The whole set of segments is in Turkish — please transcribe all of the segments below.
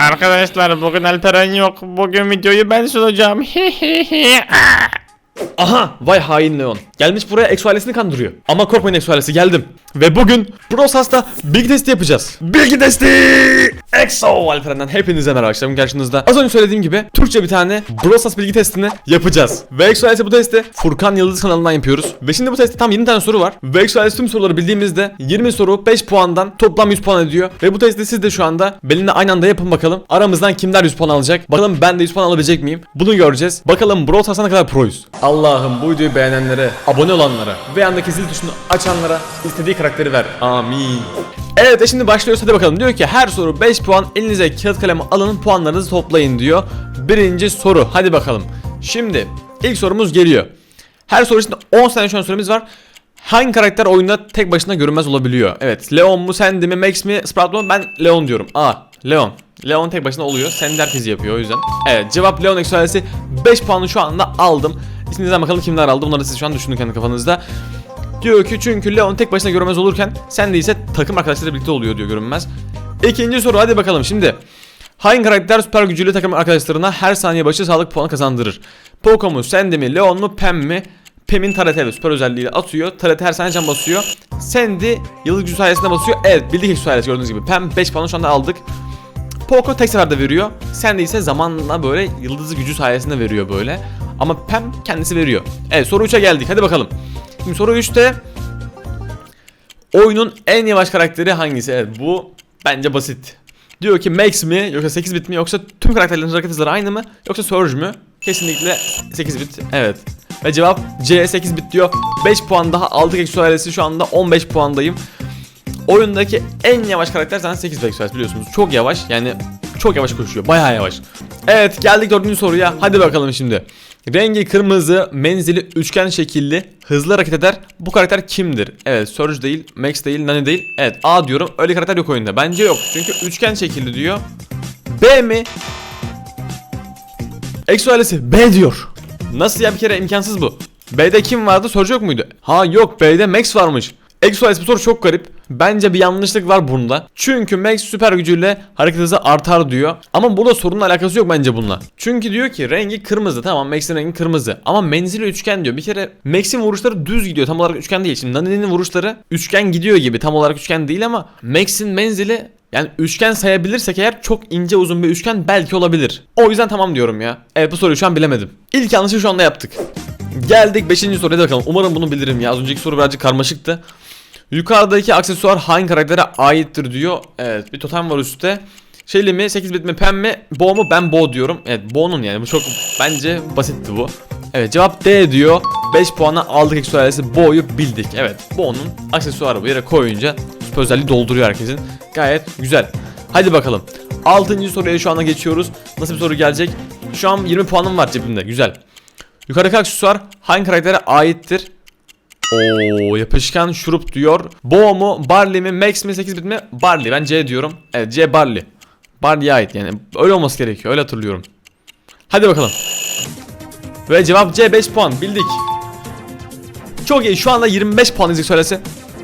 Arkadaşlar bugün Alperen yok. Bugün videoyu ben sunacağım. Aha vay hain Leon. Gelmiş buraya Exo ailesini kandırıyor. Ama korkmayın Exo ailesi geldim. Ve bugün Brosas'ta bilgi testi yapacağız. Bilgi testi! Exo Alperen'den hepinize merhaba arkadaşlar. Karşınızda az önce söylediğim gibi Türkçe bir tane Brosas bilgi testini yapacağız. Ve Exo bu testi Furkan Yıldız kanalından yapıyoruz. Ve şimdi bu testte tam 20 tane soru var. Ve Exo tüm soruları bildiğimizde 20 soru 5 puandan toplam 100 puan ediyor. Ve bu testi siz de şu anda benimle aynı anda yapın bakalım. Aramızdan kimler 100 puan alacak? Bakalım ben de 100 puan alabilecek miyim? Bunu göreceğiz. Bakalım Brawl Stars'a ne kadar proyuz. Allah'ım bu videoyu beğenenlere, abone olanlara ve yandaki zil tuşunu açanlara istediği karakteri ver. Amin. Evet şimdi başlıyoruz hadi bakalım. Diyor ki her soru 5 puan elinize kağıt kalemi alın puanlarınızı toplayın diyor. Birinci soru hadi bakalım. Şimdi ilk sorumuz geliyor. Her soru için 10 tane şu an süremiz var. Hangi karakter oyunda tek başına görünmez olabiliyor? Evet. Leon mu, Sandy mi, Max mi, Sprout mu? Ben Leon diyorum. A. Leon. Leon tek başına oluyor. Sandy herkes yapıyor o yüzden. Evet. Cevap Leon Exoalesi 5 puanı şu anda aldım. İsminizden bakalım kimler aldı. Bunları siz şu an düşünün kendi kafanızda. Diyor ki çünkü Leon tek başına görünmez olurken Sandy ise takım arkadaşlarıyla birlikte oluyor diyor görünmez. İkinci soru hadi bakalım şimdi. Hangi karakter süper gücüyle takım arkadaşlarına her saniye başı sağlık puanı kazandırır? Poco mu, Sandy mi, Leon mu, Pam mi? Pam'in Taret evet süper özelliğiyle atıyor. Taret her saniye can basıyor. Sandy yıldız gücü sayesinde basıyor. Evet bildik ilk sayesinde gördüğünüz gibi. Pam 5 puanı şu anda aldık. Poco tek seferde veriyor. Sandy ise zamanla böyle yıldızı gücü sayesinde veriyor böyle. Ama Pam kendisi veriyor. Evet soru 3'e geldik hadi bakalım. Şimdi soru 3'te Oyunun en yavaş karakteri hangisi? Evet bu bence basit. Diyor ki Max mi yoksa 8 bit mi yoksa tüm karakterlerin hareket hızları aynı mı yoksa Surge mü? Kesinlikle 8 bit. Evet. Ve cevap C 8 bit diyor. 5 puan daha aldık Exo ailesi şu anda 15 puandayım. Oyundaki en yavaş karakter zaten 8 bit Exo biliyorsunuz. Çok yavaş yani çok yavaş koşuyor. Bayağı yavaş. Evet geldik dördüncü soruya. Hadi bakalım şimdi. Rengi kırmızı, menzili üçgen şekilli, hızlı hareket eder. Bu karakter kimdir? Evet, Surge değil, Max değil, Nani değil. Evet, A diyorum. Öyle karakter yok oyunda. Bence yok. Çünkü üçgen şekilli diyor. B mi? Exo ailesi B diyor. Nasıl ya bir kere imkansız bu. B'de kim vardı? Surge yok muydu? Ha yok B'de Max varmış. Exo soru çok garip. Bence bir yanlışlık var bunda. Çünkü Max süper gücüyle hareket hızı artar diyor. Ama burada sorunla alakası yok bence bununla. Çünkü diyor ki rengi kırmızı. Tamam Max'in rengi kırmızı. Ama menzili üçgen diyor. Bir kere Max'in vuruşları düz gidiyor. Tam olarak üçgen değil. Şimdi Nani'nin vuruşları üçgen gidiyor gibi. Tam olarak üçgen değil ama Max'in menzili yani üçgen sayabilirsek eğer çok ince uzun bir üçgen belki olabilir. O yüzden tamam diyorum ya. Evet bu soruyu şu an bilemedim. İlk yanlışı şu anda yaptık. Geldik 5. soruya bakalım. Umarım bunu bilirim ya. Az önceki soru birazcık karmaşıktı. Yukarıdaki aksesuar hangi karaktere aittir diyor. Evet bir totem var üstte. Şeyli mi 8 bit mi pem mi bo mu ben bo diyorum. Evet bo'nun yani bu çok bence basitti bu. Evet cevap D diyor. 5 puana aldık aksesuar ailesi bo'yu bildik. Evet bo'nun aksesuarı bu yere koyunca süper özelliği dolduruyor herkesin. Gayet güzel. Hadi bakalım. 6. soruya şu anda geçiyoruz. Nasıl bir soru gelecek? Şu an 20 puanım var cebimde. Güzel. Yukarıdaki aksesuar hangi karaktere aittir? Oo yapışkan şurup diyor. Bo mu, Barley mi, Max mi, 8 bit mi? Barley. Ben C diyorum. Evet C Barley. Barley'e ait yani. Öyle olması gerekiyor. Öyle hatırlıyorum. Hadi bakalım. Ve cevap C 5 puan. Bildik. Çok iyi. Şu anda 25 puan izlik söylese.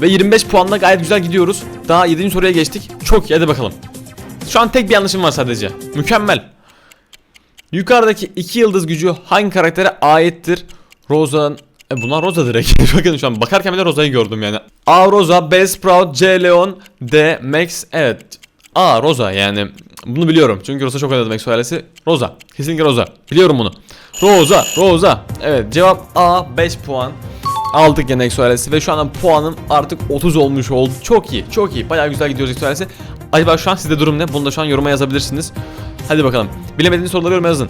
Ve 25 puanla gayet güzel gidiyoruz. Daha 7. soruya geçtik. Çok iyi. Hadi bakalım. Şu an tek bir yanlışım var sadece. Mükemmel. Yukarıdaki iki yıldız gücü hangi karaktere aittir? Rosa... E bunlar Rosa direkt. Bakın şu an bakarken bile Rosa'yı gördüm yani. A Rosa, B Sprout, C Leon, D Max. Evet. A Rosa yani. Bunu biliyorum. Çünkü Rosa çok oynadı Max ailesi. Rosa. Kesinlikle Rosa. Biliyorum bunu. Rosa, Rosa. Evet cevap A 5 puan. Aldık yine Exo ailesi ve şu anda puanım artık 30 olmuş oldu. Çok iyi, çok iyi. Bayağı güzel gidiyoruz Exo ailesi. Acaba şu an sizde durum ne? Bunu da şu an yoruma yazabilirsiniz. Hadi bakalım. Bilemediğiniz soruları yoruma yazın.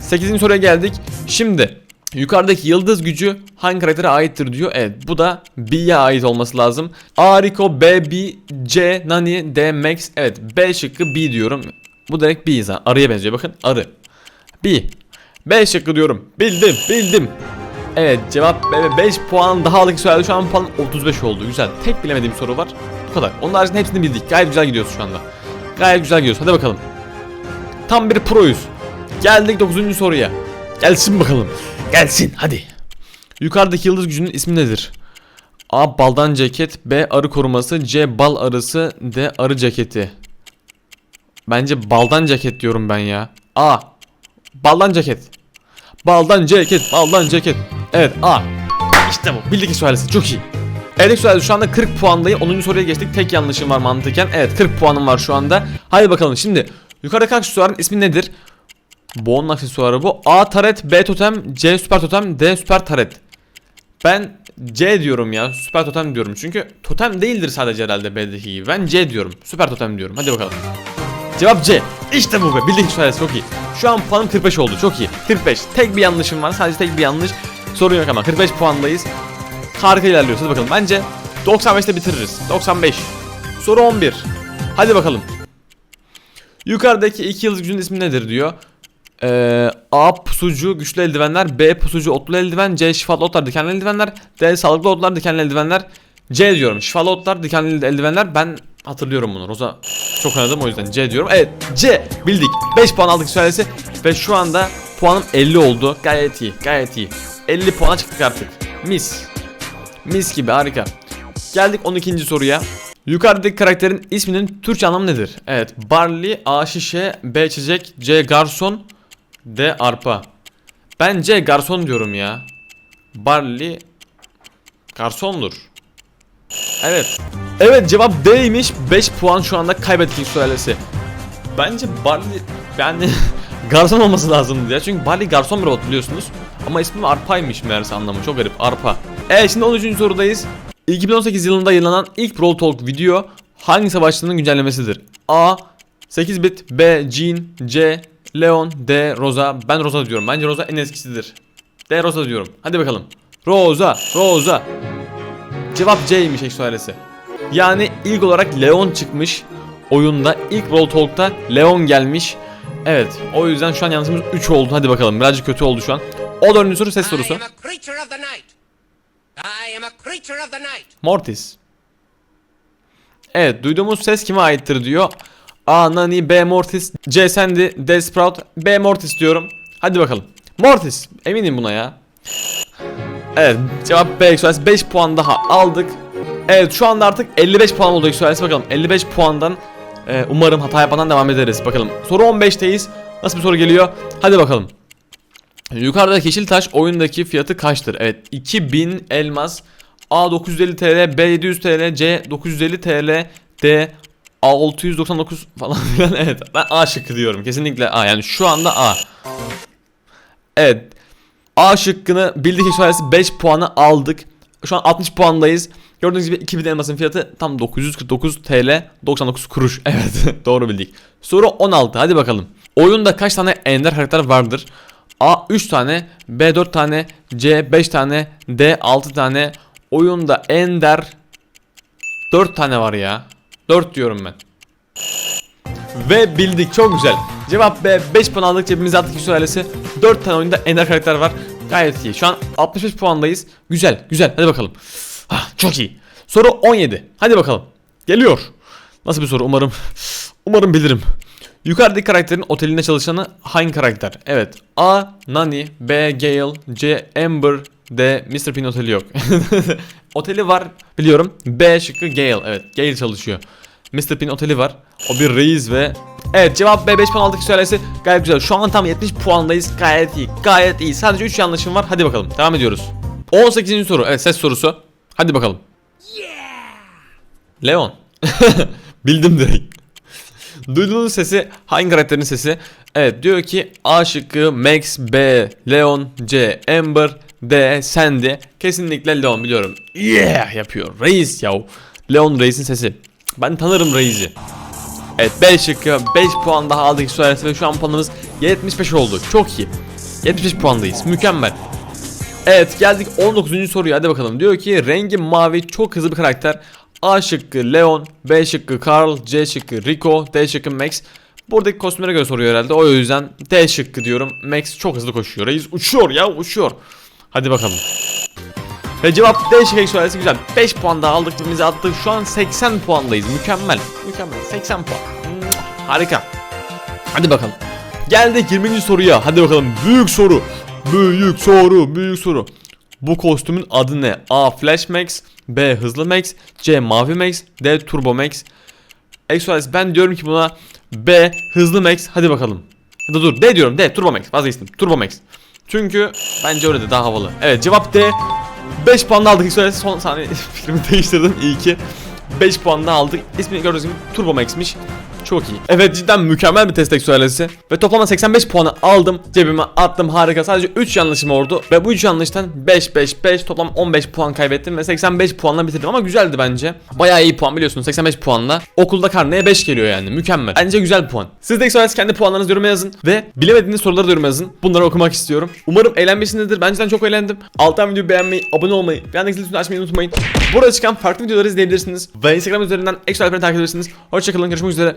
8. soruya geldik. Şimdi yukarıdaki yıldız gücü hangi karaktere aittir diyor. Evet bu da B'ye ait olması lazım. A Rico, B, B, C, Nani, D, Max. Evet B şıkkı B diyorum. Bu direkt B zaten. Arıya benziyor bakın. Arı. B. B şıkkı diyorum. Bildim, bildim. Evet cevap B 5 puan daha aldık söyledi. Şu an puan 35 oldu. Güzel. Tek bilemediğim soru var. Bu kadar. Onun haricinde hepsini bildik. Gayet güzel gidiyoruz şu anda. Gayet güzel gidiyoruz. Hadi bakalım. Tam bir proyuz. Geldik 9. soruya. Gelsin bakalım. Gelsin hadi. Yukarıdaki yıldız gücünün ismi nedir? A. Baldan ceket B. Arı koruması C. Bal arısı D. Arı ceketi Bence baldan ceket diyorum ben ya. A. Baldan ceket. Baldan ceket, baldan ceket. Evet A. İşte bu. Bildik İsrail'si çok iyi. Evet İsrail şu anda 40 puandayım. 10. soruya geçtik. Tek yanlışım var mantıken. Evet 40 puanım var şu anda. Haydi bakalım şimdi. Yukarıdaki aksesuarın ismi nedir? Boğ'un aksesuarı bu. A taret, B totem, C süper totem, D süper taret. Ben C diyorum ya. Süper totem diyorum. Çünkü totem değildir sadece herhalde B'deki gibi. Ben C diyorum. Süper totem diyorum. Hadi bakalım. Cevap C. İşte bu be. Bildik İsrail çok iyi. Şu an puanım 45 oldu. Çok iyi. 45. Tek bir yanlışım var. Sadece tek bir yanlış. Sorun yok ama 45 puandayız. Harika ilerliyoruz. Hadi bakalım. Bence 95'te bitiririz. 95. Soru 11. Hadi bakalım. Yukarıdaki iki yıldız gücünün ismi nedir diyor. Ee, A pusucu güçlü eldivenler, B pusucu otlu eldiven, C şifalı otlar dikenli eldivenler, D sağlıklı otlar dikenli eldivenler. C diyorum. Şifalı otlar dikenli eldivenler. Ben hatırlıyorum bunu. Roza çok oynadım o yüzden C diyorum. Evet C bildik. 5 puan aldık söylesi ve şu anda puanım 50 oldu. Gayet iyi. Gayet iyi. 50 puana çıktık artık. Mis. Mis gibi harika. Geldik 12. soruya. Yukarıdaki karakterin isminin Türkçe anlamı nedir? Evet. Barley, A şişe, B içecek, C garson, D arpa. Ben C garson diyorum ya. Barley garsondur. Evet. Evet cevap D'ymiş. 5 puan şu anda kaybettik sülalesi. Bence Barley yani garson olması lazımdı ya. Çünkü Barley garson bir robot biliyorsunuz. Ama ismi Arpa'ymış meğerse anlamı. Çok garip. Arpa. Evet şimdi 13. sorudayız. 2018 yılında yayınlanan ilk Brawl Talk video hangi savaşçının güncellemesidir? A. 8 bit B. Jean C. Leon D. Rosa Ben Rosa diyorum. Bence Rosa en eskisidir. D. Rosa diyorum. Hadi bakalım. Rosa. Rosa. Cevap C'ymiş ekşi ailesi. Yani ilk olarak Leon çıkmış oyunda. ilk Brawl Talk'ta Leon gelmiş. Evet o yüzden şu an yanlışımız 3 oldu. Hadi bakalım birazcık kötü oldu şu an. O dördüncü soru ses sorusu. Mortis. Evet duyduğumuz ses kime aittir diyor. A. Nani B. Mortis C. Sandy D. Sprout B. Mortis diyorum. Hadi bakalım. Mortis. Eminim buna ya. Evet cevap B. Express 5 puan daha aldık. Evet şu anda artık 55 puan oldu Express bakalım. 55 puandan e, umarım hata yapmadan devam ederiz. Bakalım soru 15'teyiz. Nasıl bir soru geliyor? Hadi bakalım. Yukarıdaki yeşil taş oyundaki fiyatı kaçtır? Evet 2000 elmas A 950 TL, B 700 TL, C 950 TL, D 699 falan filan. Evet ben A şıkkı diyorum. Kesinlikle A. Yani şu anda A. Evet. A şıkkını bildik işareti 5 puanı aldık. Şu an 60 puandayız. Gördüğünüz gibi 2000 elmasın fiyatı tam 949 TL 99 kuruş. Evet doğru bildik. Soru 16 hadi bakalım. Oyunda kaç tane ender karakter vardır? A 3 tane, B 4 tane, C 5 tane, D 6 tane. Oyunda ender 4 tane var ya. 4 diyorum ben. Ve bildik çok güzel. Cevap B 5 puan aldık cebimize attık Yusuf ailesi. 4 tane oyunda ender karakter var. Gayet iyi. Şu an 65 puandayız. Güzel güzel hadi bakalım. Hah, çok iyi. Soru 17. Hadi bakalım. Geliyor. Nasıl bir soru umarım. Umarım bilirim. Yukarıdaki karakterin otelinde çalışanı hangi karakter? Evet. A. Nani B. Gale C. Amber D. Mr. Pin oteli yok. oteli var biliyorum. B şıkkı Gale. Evet Gale çalışıyor. Mr. Pin oteli var. O bir reis ve Evet cevap B 5 puan aldık söylesi gayet güzel. Şu an tam 70 puandayız. Gayet iyi. Gayet iyi. Sadece 3 yanlışım var. Hadi bakalım. Devam ediyoruz. 18. soru. Evet ses sorusu. Hadi bakalım. Leon. Bildim direkt. Duyduğunuz sesi hangi karakterin sesi? Evet diyor ki A şıkkı Max, B, Leon, C, Amber, D, Sandy. Kesinlikle Leon biliyorum. Yeah yapıyor. Reis yav. Leon Reis'in sesi. Ben tanırım Reis'i. Evet B şıkkı 5 puan daha aldık sonrası ve şu an puanımız 75 oldu. Çok iyi. 75 puandayız. Mükemmel. Evet geldik 19. soruya hadi bakalım. Diyor ki rengi mavi çok hızlı bir karakter. A şıkkı Leon, B şıkkı Carl, C şıkkı Rico, D şıkkı Max. Buradaki kostümlere göre soruyor herhalde. O yüzden D şıkkı diyorum. Max çok hızlı koşuyor. Reis uçuyor ya uçuyor. Hadi bakalım. Ve cevap D şıkkı ekstralesi güzel. 5 puan daha aldık cebimize attık. Şu an 80 puandayız. Mükemmel. Mükemmel. 80 puan. Harika. Hadi bakalım. Geldik 20. soruya. Hadi bakalım. Büyük soru. Büyük soru. Büyük soru. Bu kostümün adı ne? A. Flash Max B. Hızlı Max C. Mavi Max D. Turbo Max Exodus ben diyorum ki buna B. Hızlı Max. Hadi bakalım. Ya da dur D diyorum D. Turbo Max. Vazgeçtim. Turbo Max. Çünkü bence öyle de daha havalı. Evet cevap D. 5 puan aldık. İlk son saniye fikrimi değiştirdim. İyi ki. 5 puan da aldık. İsmini gördüğünüz gibi Turbo Max'miş. Çok iyi. Evet cidden mükemmel bir test eksualesi. Ve toplamda 85 puanı aldım. Cebime attım harika. Sadece 3 yanlışım oldu. Ve bu 3 yanlıştan 5 5 5 toplam 15 puan kaybettim. Ve 85 puanla bitirdim ama güzeldi bence. Bayağı iyi puan biliyorsunuz 85 puanla. Okulda karneye 5 geliyor yani mükemmel. Bence güzel puan. Siz de kendi puanlarınızı yoruma yazın. Ve bilemediğiniz soruları da yoruma yazın. Bunları okumak istiyorum. Umarım eğlenmişsinizdir. Ben cidden çok eğlendim. Alttan videoyu beğenmeyi, abone olmayı, zil tuşunu açmayı unutmayın. Burada çıkan farklı videoları izleyebilirsiniz. Ve Instagram üzerinden Exo Alper'i takip edebilirsiniz. Hoşçakalın görüşmek üzere.